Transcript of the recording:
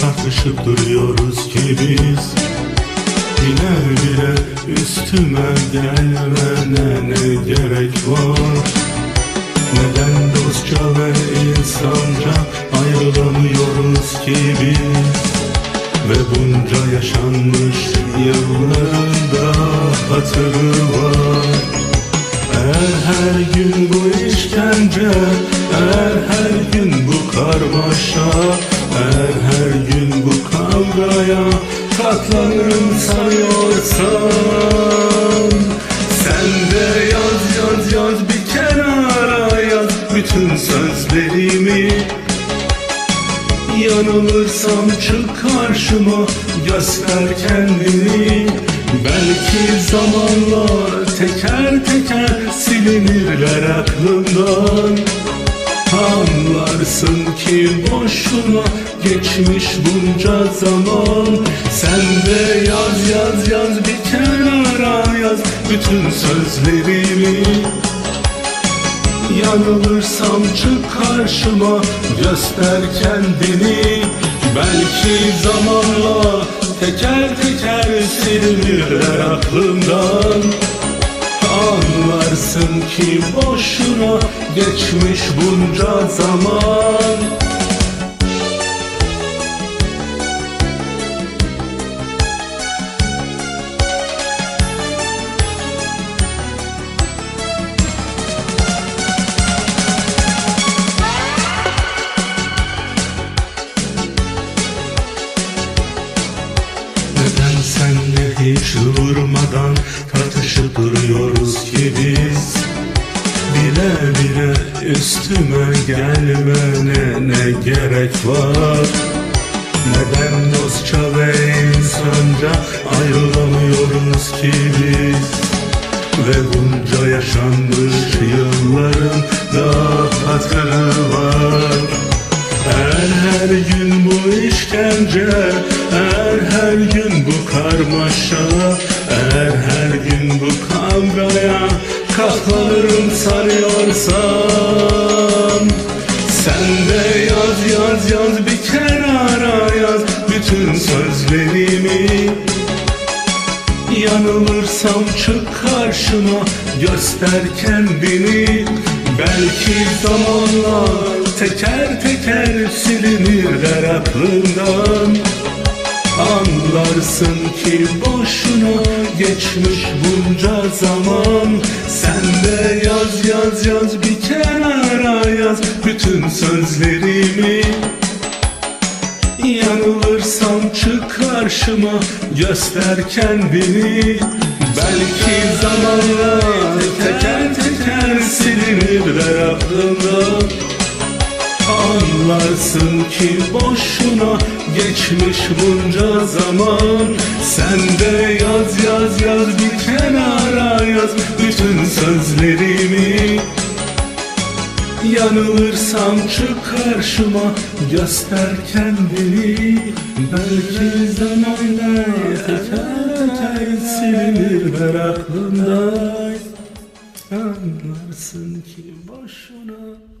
tartışıp duruyoruz ki biz. Bile bile üstüme gelmene ne gerek var? Neden dostça ve insanca ayrılamıyoruz ki biz? Ve bunca yaşanmış yıllarında hatırı var karmaşa Eğer her gün bu kavgaya Katlanırım sanıyorsan Sen de yaz yaz yaz bir kenara yaz Bütün sözlerimi. Yanılırsam çık karşıma göster kendini. Belki zamanla teker teker silinirler aklımdan boşuna geçmiş bunca zaman. Sen de yaz yaz yaz bir kenara yaz bütün sözlerimi. Yanılırsam çık karşıma göster kendini. Belki zamanla teker teker silinirler aklımdan. Anlarsın ki boşuna geçmiş bunca zaman hiç durmadan tartışıp duruyoruz ki biz. Bile bile üstüme gelmene ne gerek var? Neden dostça ve insanca ayrılamıyoruz ki biz? Ve bunca yaşanmış yılların da hatırı var kavgaya katlanırım sanıyorsan Sen de yaz yaz yaz bir kenara yaz. Bütün sözlerimi Yanılırsam çık karşıma. Göster kendini. Belki zamanla teker teker silinirler aklından Anlarsın ki boşuna geçmiş bunca zaman. Sen de yaz yaz yaz bir kenara yaz bütün sözlerimi. Yanılırsam çık karşıma göster kendini Belki zamanla teker teker silinirler aklımdan Anlarsın ki boşuna geçmiş bunca zaman. Sen de yaz yaz yaz bir kenara yaz bütün sözlerimi. Yanılırsam çık karşıma göster kendini. Belki zamanla teker teker silinir aklımda Anlarsın ki boşuna